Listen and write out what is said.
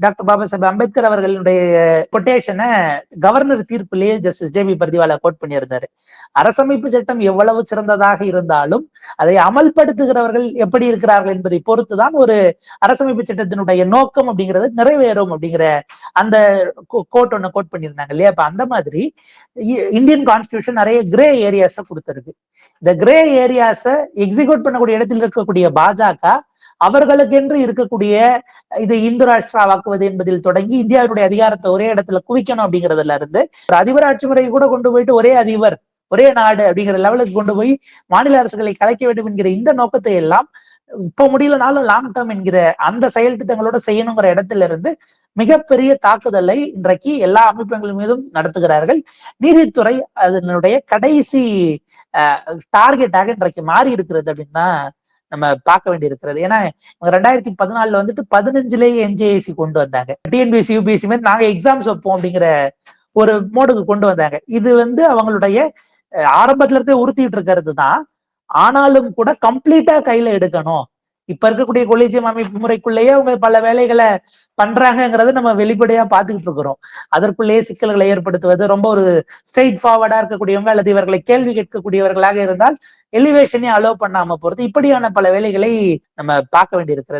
Doctor Baba Saheb Ambedkar அவர்களுடைய கொட்டேஷனை governor தீர்ப்பிலேயே justice J B Pardiwala quote பண்ணியிருந்தாரு. அரசமைப்பு சட்டம் எவ்வளவு சிறந்ததாக இருந்தாலும் அதை அமல்படுத்துகிறவர்கள் எப்படி இருக்கிறார்கள் என்பதை பொறுத்துதான் ஒரு அரசமைப்பு சட்டத்தினுடைய நோக்கம் அப்படிங்கிறது நிறைவேறும் அப்படிங்கிற அந்த கோட் ஒண்ணு கோட் பண்ணியிருந்தாங்க இல்லையா? அப்ப அந்த மாதிரி இந்தியன் கான்ஸ்டியூஷன் நிறைய கிரே ஏரியாஸ கொடுத்துருக்கு. இந்த கிரே ஏரியாஸ எக்ஸிக்யூட் பண்ணக்கூடிய இடத்தில் இருக்கக்கூடிய பாஜக அவர்களுக்கென்று இருக்கக்கூடிய இது இந்து ராஷ்டிராவாக்குவது என்பதில் தொடங்கி இந்தியாவுடைய அதிகாரத்தை ஒரே இடத்துல குவிக்கணும் அப்படிங்கறதுல இருந்து ஒரு அதிபராட்சி முறையை கூட கொண்டு போயிட்டு ஒரே அதிபர் ஒரே நாடு அப்படிங்கிற லெவலுக்கு கொண்டு போய் மாநில அரசுகளை கலைக்க வேண்டும் என்கிற இந்த நோக்கத்தை எல்லாம் இப்ப முடியலனாலும் லாங் டேர்ம் என்கிற அந்த செயல் திட்டங்களோட செய்யணுங்கிற இடத்துல இருந்து மிகப்பெரிய தாக்குதலை இன்றைக்கு எல்லா அமைப்புகள் மீதும் நடத்துகிறார்கள். நீதித்துறை அதனுடைய கடைசி டார்கெட்டாக இன்றைக்கு மாறி இருக்கிறது அப்படின்னு தான் நம்ம பார்க்க வேண்டி இருக்கிறது ஏன்னா ரெண்டாயிரத்தி பதினாலுல வந்துட்டு பதினஞ்சுலேயே என்ஜேஏசி கொண்டு வந்தாங்க. டிஎன்பிஎஸ்சி யூபிஎஸ்சி மாதிரி நாங்க எக்ஸாம்ஸ் வைப்போம் அப்படிங்கிற ஒரு மோடுக்கு கொண்டு வந்தாங்க. இது வந்து அவங்களுடைய ஆரம்பத்துல இருந்தே உறுத்திட்டு இருக்கிறது தான். ஆனாலும் கூட கம்ப்ளீட்டா கையில எடுக்கணும். இப்ப இருக்கக்கூடிய கொலிஜியம் அமைப்பு முறைக்குள்ளேயே அவங்க பல வேலைகளை பண்றாங்கிறத நம்ம வெளிப்படையா பாத்துக்கிட்டு இருக்கிறோம். அதற்குள்ளேயே சிக்கல்களை ஏற்படுத்துவது ரொம்ப ஒரு ஸ்ட்ரெயிட் ஃபார்வர்டா இருக்கக்கூடியவங்க அல்லது இவர்களை கேள்வி கேட்கக்கூடியவர்களாக இருந்தால் எலிவேஷனே அலோவ் பண்ணாம போறது இப்படியான பல வேலைகளை நம்ம பார்க்க வேண்டியிருக்கிறது.